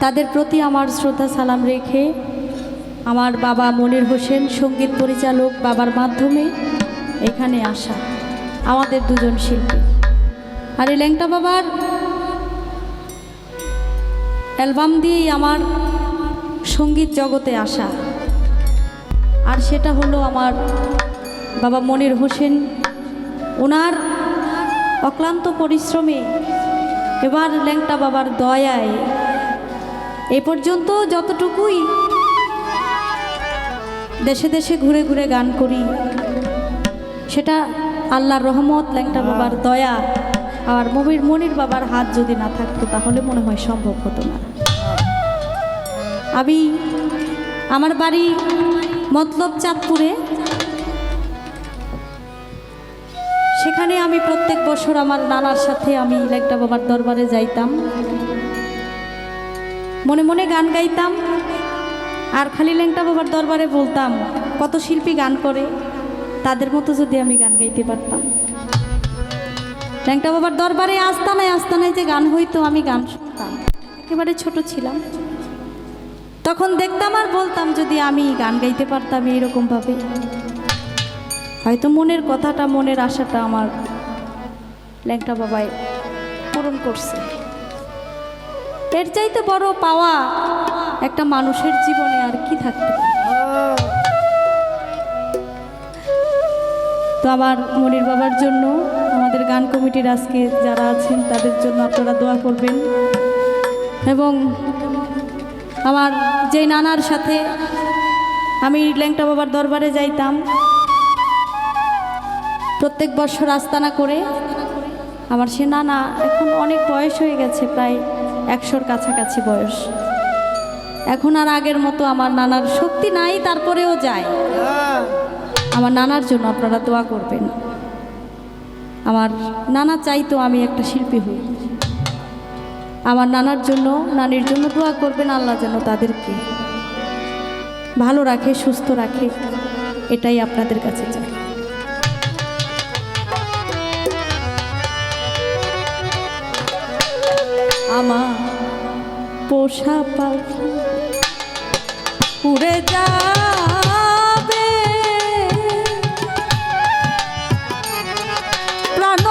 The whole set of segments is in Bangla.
তাদের প্রতি আমার শ্রদ্ধা সালাম রেখে আমার বাবা মনির হোসেন সংগীত পরিচালক বাবার মাধ্যমে এখানে আসা। আমাদের দুজন শিল্পী। আর এই ল্যাংটা বাবার অ্যালবাম দিয়েই আমার সংগীত জগতে আসা। আর সেটা হলো আমার বাবা মনির হোসেন। ওনার অক্লান্ত পরিশ্রমে এবার ল্যাংটা বাবার দয়ায় এ পর্যন্ত যতটুকুই দেশে দেশে ঘুরে ঘুরে গান করি, সেটা আল্লাহর রহমত ল্যাংটা বাবার দয়া আর মমির মনির বাবার হাত যদি না থাকতো, তাহলে মনে হয় সম্ভব হতো না। আমি আমার বাড়ি মতলব চাঁদপুরে। সেখানে আমি প্রত্যেক বছর আমার নানার সাথে আমি ল্যাংটা বাবার দরবারে যাইতাম। মনে মনে গান গাইতাম। আর খালি ল্যাংটা বাবার দরবারে বলতাম, কত শিল্পী গান করে, তাদের মতো যদি আমি গান গাইতে পারতাম। ল্যাংটা বাবার দরবারে আস্তানায় আস্তানায় যে গান হইতো, আমি গান শুনতাম। একেবারে ছোট ছিলাম। তখন দেখতাম আর বলতাম যদি আমি গান গাইতে পারতাম এইরকমভাবে হয়তো মনের কথাটা, মনের আশাটা আমার ল্যাংটা বাবাই পূরণ করছে। এর চাইতে বড় পাওয়া একটা মানুষের জীবনে আর কি থাকতে তো আমার মনির বাবার জন্য আমাদের গান কমিটির আজকে যারা আছেন, তাদের জন্য আপনারা দোয়া করবেন। এবং আমার যে নানার সাথে আমি ল্যাংটা বাবার দরবারে যাইতাম, প্রত্যেক বছর আস্তানা করে আমার সে নানা এখন অনেক বয়স হয়ে গেছে, প্রায় একশোর কাছাকাছি বয়স। এখন আর আগের মতো আমার নানার শক্তি নাই, তারপরেও যায়। আমার নানার জন্য আপনারা দোয়া করবেন। আমার নানা চাইতো আমি একটা শিল্পী হই। আমার নানার জন্য, নানির জন্য দোয়া করবেন আল্লাহ যেন তাদেরকে ভালো রাখে, সুস্থ রাখে। এটাই আপনাদের কাছে চাই। আমার পোষা পাখি। উড়ে যাবে। প্রাণ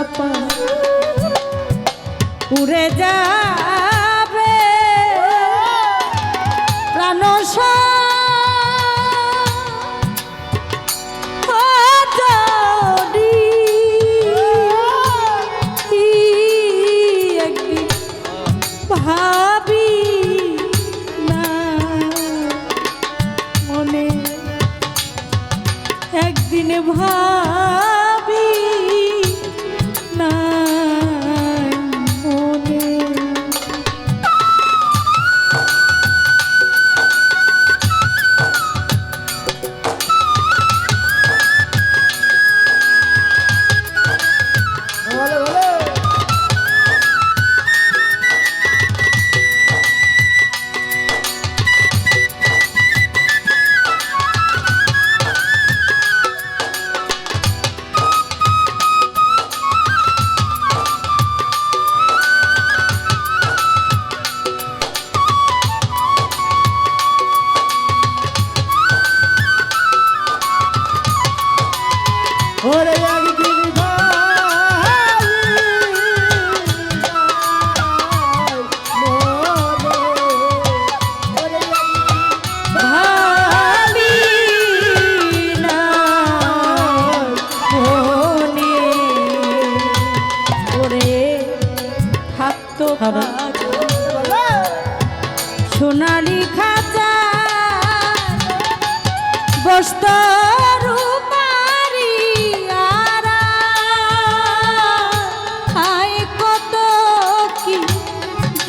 পোষা পা উড়ে যাবে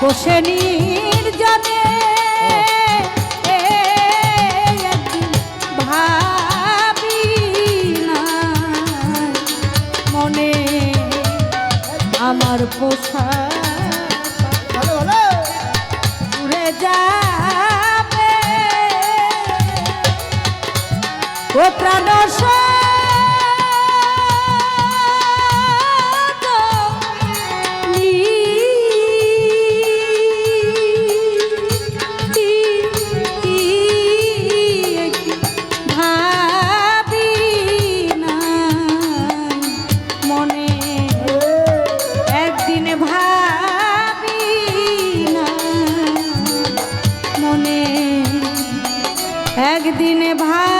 বসে নির্জনে ভাবি মনে আমার পোষা উড়ে যাবে। ও প্রাণ একদিন ভাবি